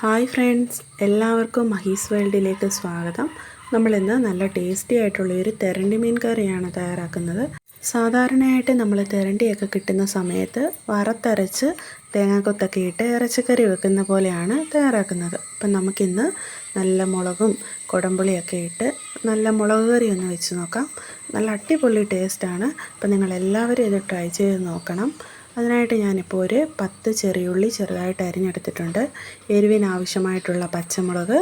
Hi friends എല്ലാവർക്കും മഹീസ് വേൾഡിലേക്ക് സ്വാഗതം. നമ്മളിന്ന് നല്ല ടേസ്റ്റി ആയിട്ടുള്ള ഒരു തെരണ്ടി മീൻ കറിയാണ് തയ്യാറാക്കുന്നത്. സാധാരണയായിട്ട് നമ്മൾ തെരണ്ടിയൊക്കെ കിട്ടുന്ന സമയത്ത് വറുത്തരച്ച് തേങ്ങാക്കൊത്തൊക്കെ ഇട്ട് ഇറച്ചിക്കറി വെക്കുന്ന പോലെയാണ് തയ്യാറാക്കുന്നത്. അപ്പം നമുക്കിന്ന് നല്ല മുളകും കുടംപുളിയൊക്കെ ഇട്ട് നല്ല മുളക് കറി ഒന്ന് വെച്ച് നോക്കാം. നല്ല അടിപൊളി ടേസ്റ്റാണ്. അപ്പം നിങ്ങളെല്ലാവരും ഇത് ട്രൈ ചെയ്ത് നോക്കണം. അതിനായിട്ട് ഞാനിപ്പോൾ ഒരു പത്ത് ചെറിയുള്ളി ചെറുതായിട്ട് അരിഞ്ഞെടുത്തിട്ടുണ്ട്. എരിവിന് ആവശ്യമായിട്ടുള്ള പച്ചമുളക്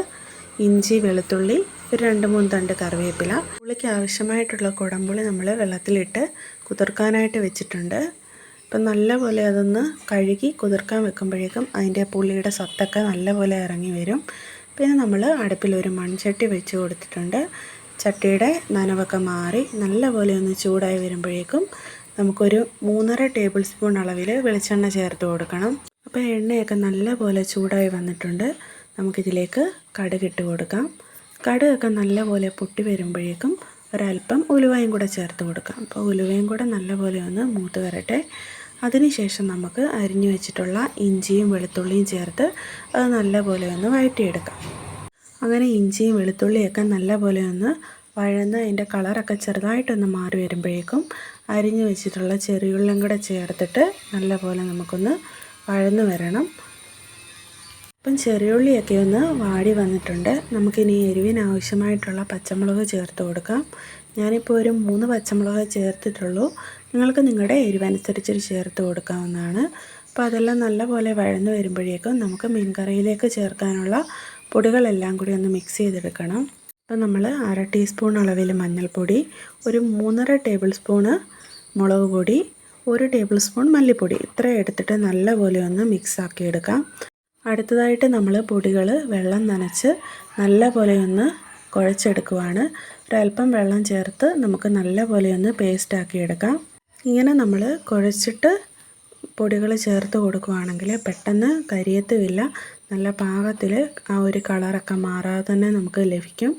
ഇഞ്ചി വെളുത്തുള്ളി ഒരു രണ്ട് മൂന്ന് തണ്ട് കറിവേപ്പില. പുളിക്ക് ആവശ്യമായിട്ടുള്ള കുടംപുളി നമ്മൾ വെള്ളത്തിലിട്ട് കുതിർക്കാനായിട്ട് വെച്ചിട്ടുണ്ട്. ഇപ്പം നല്ലപോലെ അതൊന്ന് കഴുകി കുതിർക്കാൻ വെക്കുമ്പോഴേക്കും അതിന്റെ പുളിയുടെ സത്തൊക്കെ നല്ലപോലെ ഇറങ്ങി വരും. പിന്നെ നമ്മൾ അടുപ്പിൽ ഒരു മൺചട്ടി വെച്ച് കൊടുത്തിട്ടുണ്ട്. ചട്ടിയുടെ നനവൊക്കെ മാറി നല്ലപോലെ ഒന്ന് ചൂടായി വരുമ്പോഴേക്കും നമുക്കൊരു മൂന്നര ടേബിൾ സ്പൂൺ അളവിൽ വെളിച്ചെണ്ണ ചേർത്ത് കൊടുക്കണം. അപ്പോൾ എണ്ണയൊക്കെ നല്ലപോലെ ചൂടായി വന്നിട്ടുണ്ട്. നമുക്കിതിലേക്ക് കടുകിട്ട് കൊടുക്കാം. കടുകൊക്കെ നല്ലപോലെ പൊട്ടി വരുമ്പോഴേക്കും ഒരല്പം ഉലുവയും കൂടെ ചേർത്ത് കൊടുക്കാം. അപ്പോൾ ഉലുവയും കൂടെ നല്ലപോലെ ഒന്ന് മൂത്ത് വരട്ടെ. അതിനുശേഷം നമുക്ക് അരിഞ്ഞു വെച്ചിട്ടുള്ള ഇഞ്ചിയും വെളുത്തുള്ളിയും ചേർത്ത് അത് നല്ലപോലെ ഒന്ന് വഴറ്റിയെടുക്കാം. അങ്ങനെ ഇഞ്ചിയും വെളുത്തുള്ളിയൊക്കെ നല്ലപോലെ ഒന്ന് വഴന്ന് അതിന്റെ കളറൊക്കെ ചെറുതായിട്ടൊന്ന് മാറി വരുമ്പോഴേക്കും അരിഞ്ഞു വെച്ചിട്ടുള്ള ചെറിയുള്ളും കൂടെ ചേർത്തിട്ട് നല്ലപോലെ നമുക്കൊന്ന് വഴന്ന് വരണം. ഇപ്പം ചെറിയുള്ളിയൊക്കെ ഒന്ന് വാടി വന്നിട്ടുണ്ട്. നമുക്കിനി എരിവിന് ആവശ്യമായിട്ടുള്ള പച്ചമുളക് ചേർത്ത് കൊടുക്കാം. ഞാനിപ്പോൾ ഒരു മൂന്ന് പച്ചമുളക് ചേർത്തിട്ടുള്ളൂ. നിങ്ങൾക്ക് നിങ്ങളുടെ എരിവനുസരിച്ച് ചേർത്ത് കൊടുക്കാവുന്നതാണ്. അപ്പോൾ അതെല്ലാം നല്ലപോലെ വഴന്ന് വരുമ്പോഴേക്കും നമുക്ക് മീൻ കറിയിലേക്ക് ചേർക്കാനുള്ള പൊടികളെല്ലാം കൂടി ഒന്ന് മിക്സ് ചെയ്തെടുക്കണം. അപ്പോൾ നമ്മൾ അര ടീസ്പൂൺ അളവിൽ മഞ്ഞൾപ്പൊടി ഒരു മൂന്നര ടേബിൾ സ്പൂണ് മുളക് പൊടി ഒരു ടേബിൾ സ്പൂൺ മല്ലിപ്പൊടി. ഇത്ര എടുത്തിട്ട് നല്ലപോലെ ഒന്ന് മിക്സ് ആക്കി എടുക്കാം. അടുത്തതായിട്ട് നമ്മൾ പൊടികൾ വെള്ളം നനച്ച് നല്ലപോലെ ഒന്ന് കുഴച്ചെടുക്കുവാണ്. ഒരല്പം വെള്ളം ചേർത്ത് നമുക്ക് നല്ലപോലെ ഒന്ന് പേസ്റ്റാക്കി എടുക്കാം. ഇങ്ങനെ നമ്മൾ കുഴച്ചിട്ട് പൊടികൾ ചേർത്ത് കൊടുക്കുകയാണെങ്കിൽ പെട്ടെന്ന് കരിയത്തുമില്ല നല്ല പാകത്തിൽ ആ ഒരു കളറൊക്കെ മാറാതെ തന്നെ നമുക്ക് ലഭിക്കും.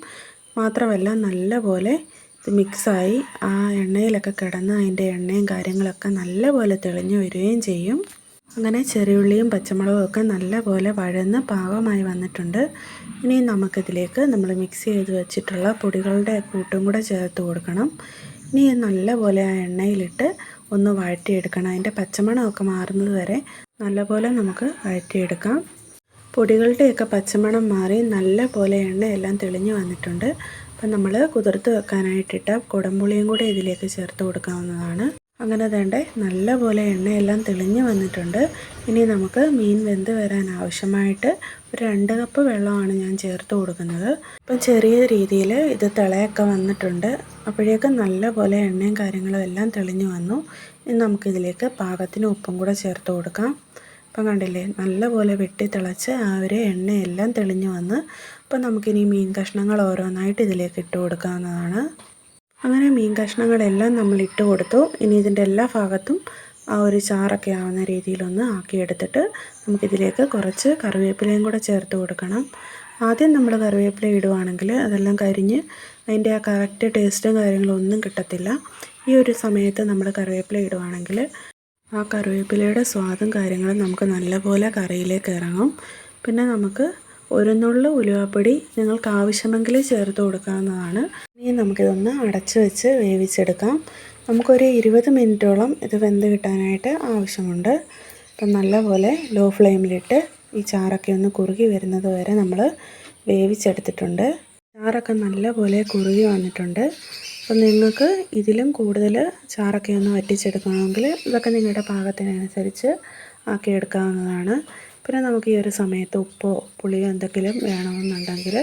മാത്രമല്ല നല്ലപോലെ ഇത് മിക്സായി ആ എണ്ണയിലൊക്കെ കിടന്ന് അതിന്റെ എണ്ണയും കാര്യങ്ങളൊക്കെ നല്ലപോലെ തെളിഞ്ഞു വരികയും ചെയ്യും. അങ്ങനെ ചെറിയുള്ളിയും പച്ചമുളകും ഒക്കെ നല്ലപോലെ വഴന്ന് പാകമായി വന്നിട്ടുണ്ട്. ഇനി നമുക്കിതിലേക്ക് നമ്മൾ മിക്സ് ചെയ്ത് വെച്ചിട്ടുള്ള പൊടികളുടെ കൂട്ടും കൂടെ ചേർത്ത് കൊടുക്കണം. ഇനി നല്ലപോലെ ആ എണ്ണയിലിട്ട് ഒന്ന് വഴറ്റിയെടുക്കണം. അതിന്റെ പച്ചമണമൊക്കെ മാറുന്നത് വരെ നല്ലപോലെ നമുക്ക് വഴറ്റിയെടുക്കാം. പൊടികളുടെയൊക്കെ പച്ചമണം മാറി നല്ല പോലെ എണ്ണയെല്ലാം തെളിഞ്ഞു വന്നിട്ടുണ്ട്. അപ്പം നമ്മൾ കുതിർത്ത് വെക്കാനായിട്ടിട്ട കുടംപുളിയും കൂടെ ഇതിലേക്ക് ചേർത്ത് കൊടുക്കാവുന്നതാണ്. അങ്ങനെ വേണ്ടേ നല്ലപോലെ എണ്ണയെല്ലാം തെളിഞ്ഞു വന്നിട്ടുണ്ട്. ഇനി നമുക്ക് മീൻ വെന്ത് വരാൻ ആവശ്യമായിട്ട് ഒരു രണ്ട് കപ്പ് വെള്ളമാണ് ഞാൻ ചേർത്ത് കൊടുക്കുന്നത്. അപ്പം ചെറിയ രീതിയിൽ ഇത് തിളയൊക്കെ വന്നിട്ടുണ്ട്. അപ്പോഴേക്കും നല്ലപോലെ എണ്ണയും കാര്യങ്ങളും എല്ലാം തെളിഞ്ഞു വന്നു. ഇനി നമുക്കിതിലേക്ക് പാകത്തിന് ഉപ്പും കൂടെ ചേർത്ത് കൊടുക്കാം. അപ്പം കണ്ടില്ലേ നല്ലപോലെ വെട്ടി തിളച്ച് ആ ഒരു എണ്ണയെല്ലാം തെളിഞ്ഞു വന്ന് അപ്പം നമുക്കിനി മീൻ കഷ്ണങ്ങൾ ഓരോന്നായിട്ട് ഇതിലേക്ക് ഇട്ട് കൊടുക്കാവുന്നതാണ്. അങ്ങനെ മീൻ കഷ്ണങ്ങളെല്ലാം നമ്മൾ ഇട്ട് കൊടുത്തു. ഇനി ഇതിന്റെ എല്ലാ ഭാഗത്തും ആ ഒരു ചാറൊക്കെ ആവുന്ന രീതിയിലൊന്ന് ആക്കിയെടുത്തിട്ട് നമുക്കിതിലേക്ക് കുറച്ച് കറിവേപ്പിലയും കൂടെ ചേർത്ത് കൊടുക്കണം. ആദ്യം നമ്മൾ കറിവേപ്പില ഇടുവാണെങ്കിൽ അതെല്ലാം കരിഞ്ഞ് അതിന്റെ ആ കറക്റ്റ് ടേസ്റ്റും കാര്യങ്ങളും ഒന്നും കിട്ടത്തില്ല. ഈ ഒരു സമയത്ത് നമ്മൾ കറിവേപ്പില ഇടുവാണെങ്കിൽ ആ കറിവേപ്പിലയുടെ സ്വാദും കാര്യങ്ങളും നമുക്ക് നല്ലപോലെ കറിയിലേക്ക് ഇറങ്ങും. പിന്നെ നമുക്ക് ഒരു നുള്ളു ഉലുവാപ്പൊടി നിങ്ങൾക്ക് ആവശ്യമെങ്കിൽ ചേർത്ത് കൊടുക്കാവുന്നതാണ്. ഇനി നമുക്കിതൊന്ന് അടച്ച് വെച്ച് വേവിച്ചെടുക്കാം. നമുക്കൊരു ഇരുപത് മിനിറ്റോളം ഇത് വെന്ത് കിട്ടാനായിട്ട് ആവശ്യമുണ്ട്. അപ്പം നല്ലപോലെ ലോ ഫ്ലെയിമിലിട്ട് ഈ ചാറൊക്കെ ഒന്ന് കുറുകി വരുന്നത് വരെ നമ്മൾ വേവിച്ചെടുത്തിട്ടുണ്ട്. ചാറൊക്കെ നല്ലപോലെ കുറുകി വന്നിട്ടുണ്ട്. അപ്പം നിങ്ങൾക്ക് ഇതിലും കൂടുതൽ ചാറൊക്കെ ഒന്ന് വറ്റിച്ചെടുക്കണമെങ്കിൽ ഇതൊക്കെ നിങ്ങളുടെ പാകത്തിനനുസരിച്ച് ആക്കിയെടുക്കാവുന്നതാണ്. പിന്നെ നമുക്ക് ഈ ഒരു സമയത്ത് ഉപ്പോ പുളിയോ എന്തെങ്കിലും വേണമെന്നുണ്ടെങ്കിൽ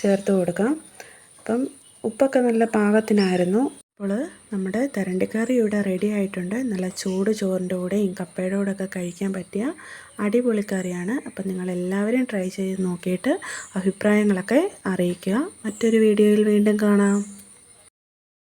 ചേർത്ത് കൊടുക്കാം. അപ്പം ഉപ്പൊക്കെ നല്ല പാകത്തിനായിരുന്നു. അപ്പോൾ നമ്മുടെ തരണ്ടിക്കറി ഇവിടെ റെഡി ആയിട്ടുണ്ട്. നല്ല ചൂട് ചോറിന്റെ കൂടെയും കപ്പയുടെ കൂടെ ഒക്കെ കഴിക്കാൻ പറ്റിയ അടിപൊളി കറിയാണ്. അപ്പം നിങ്ങളെല്ലാവരെയും ട്രൈ ചെയ്ത് നോക്കിയിട്ട് അഭിപ്രായങ്ങളൊക്കെ അറിയിക്കുക. മറ്റൊരു വീഡിയോയിൽ വീണ്ടും കാണാം.